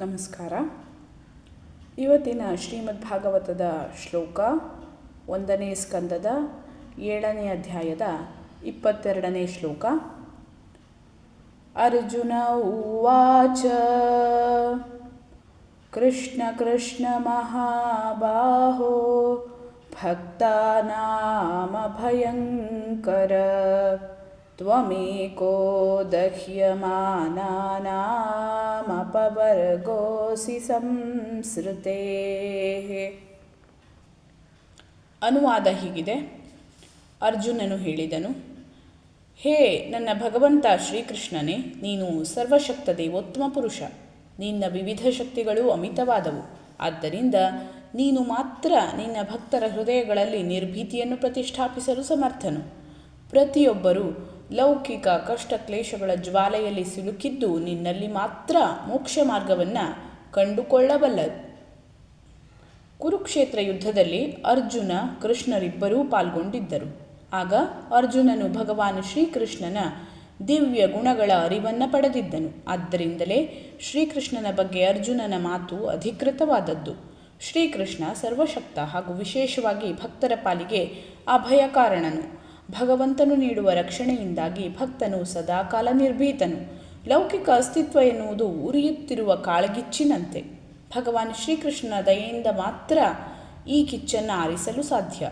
ನಮಸ್ಕಾರ. ಇವತ್ತಿನ ಶ್ರೀಮದ್ ಭಾಗವತದ ಶ್ಲೋಕ ಒಂದನೇ ಸ್ಕಂದದ ಏಳನೇ ಅಧ್ಯಾಯದ ಇಪ್ಪತ್ತೆರಡನೇ ಶ್ಲೋಕ. ಅರ್ಜುನ ಉವಾಚ. ಕೃಷ್ಣ ಕೃಷ್ಣ ಮಹಾಬಾಹೋ. ಭಕ್ತಾನಾಮ ಭಯಂಕರ. त्वमेको दह्यमानानामपवर्गोऽसि ಸಂಸ್ಕೃತೇಃ ಅನುವಾದ ಹೀಗಿದೆ ಅರ್ಜುನನು ಹೇಳಿದನು ಹೇ ನನ್ನ ಭಗವಂತ ಶ್ರೀಕೃಷ್ಣನೇ ನೀನು ಸರ್ವಶಕ್ತ ದೇವೋತ್ತಮ ಪುರುಷ ನಿನ್ನ ವಿವಿಧ ಶಕ್ತಿಗಳು ಅಮಿತವಾದವು ಆದ್ದರಿಂದ ನೀನು ಮಾತ್ರ ನಿನ್ನ ಭಕ್ತರ ಹೃದಯಗಳಲ್ಲಿ ನಿರ್ಭೀತಿಯನ್ನು ಪ್ರತಿಷ್ಠಾಪಿಸಲು ಸಮರ್ಥನು ಪ್ರತಿಯೊಬ್ಬರೂ ಲೌಕಿಕ ಕಷ್ಟ ಕ್ಲೇಶಗಳ ಜ್ವಾಲೆಯಲ್ಲಿ ಸಿಲುಕಿದ್ದು ನಿನ್ನಲ್ಲಿ ಮಾತ್ರ ಮೋಕ್ಷ ಮಾರ್ಗವನ್ನು ಕಂಡುಕೊಳ್ಳಬಲ್ಲದು ಕುರುಕ್ಷೇತ್ರ ಯುದ್ಧದಲ್ಲಿ ಅರ್ಜುನ ಕೃಷ್ಣರಿಬ್ಬರೂ ಪಾಲ್ಗೊಂಡಿದ್ದರು. ಆಗ ಅರ್ಜುನನು ಭಗವಾನ್ ಶ್ರೀಕೃಷ್ಣನ ದಿವ್ಯ ಗುಣಗಳ ಅರಿವನ್ನು ಪಡೆದಿದ್ದನು. ಆದ್ದರಿಂದಲೇ ಶ್ರೀಕೃಷ್ಣನ ಬಗ್ಗೆ ಅರ್ಜುನನ ಮಾತು ಅಧಿಕೃತವಾದದ್ದು. ಶ್ರೀಕೃಷ್ಣ ಸರ್ವಶಕ್ತ ಹಾಗೂ ವಿಶೇಷವಾಗಿ ಭಕ್ತರ ಪಾಲಿಗೆ ಅಭಯಕಾರಣನು. ಭಗವಂತನು ನೀಡುವ ರಕ್ಷಣೆಯಿಂದಾಗಿ ಭಕ್ತನು ಸದಾಕಾಲ ನಿರ್ಭೀತನು. ಲೌಕಿಕ ಅಸ್ತಿತ್ವ ಎನ್ನುವುದು ಉರಿಯುತ್ತಿರುವ ಕಾಳಗಿಚ್ಚಿನಂತೆ. ಭಗವಾನ್ ಶ್ರೀಕೃಷ್ಣನ ದಯೆಯಿಂದ ಮಾತ್ರ ಈ ಕಿಚ್ಚನ್ನು ಆರಿಸಲು ಸಾಧ್ಯ.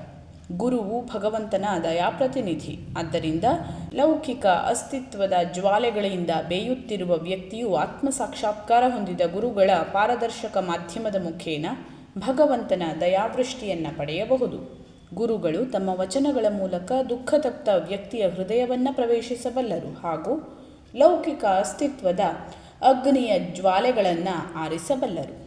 ಗುರುವು ಭಗವಂತನ ದಯಾಪ್ರತಿನಿಧಿ. ಆದ್ದರಿಂದ ಲೌಕಿಕ ಅಸ್ತಿತ್ವದ ಜ್ವಾಲೆಗಳಿಂದ ಬೇಯುತ್ತಿರುವ ವ್ಯಕ್ತಿಯು ಆತ್ಮ ಸಾಕ್ಷಾತ್ಕಾರ ಹೊಂದಿದ ಗುರುಗಳ ಪಾರದರ್ಶಕ ಮಾಧ್ಯಮದ ಮುಖೇನ ಭಗವಂತನ ದಯಾವೃಷ್ಟಿಯನ್ನು ಪಡೆಯಬಹುದು. ಗುರುಗಳು ತಮ್ಮ ವಚನಗಳ ಮೂಲಕ ದುಃಖತಪ್ತ ವ್ಯಕ್ತಿಯ ಹೃದಯವನ್ನು ಪ್ರವೇಶಿಸಬಲ್ಲರು ಹಾಗೂ ಲೌಕಿಕ ಅಸ್ತಿತ್ವದ ಅಗ್ನಿಯ ಜ್ವಾಲೆಗಳನ್ನು ಆರಿಸಬಲ್ಲರು.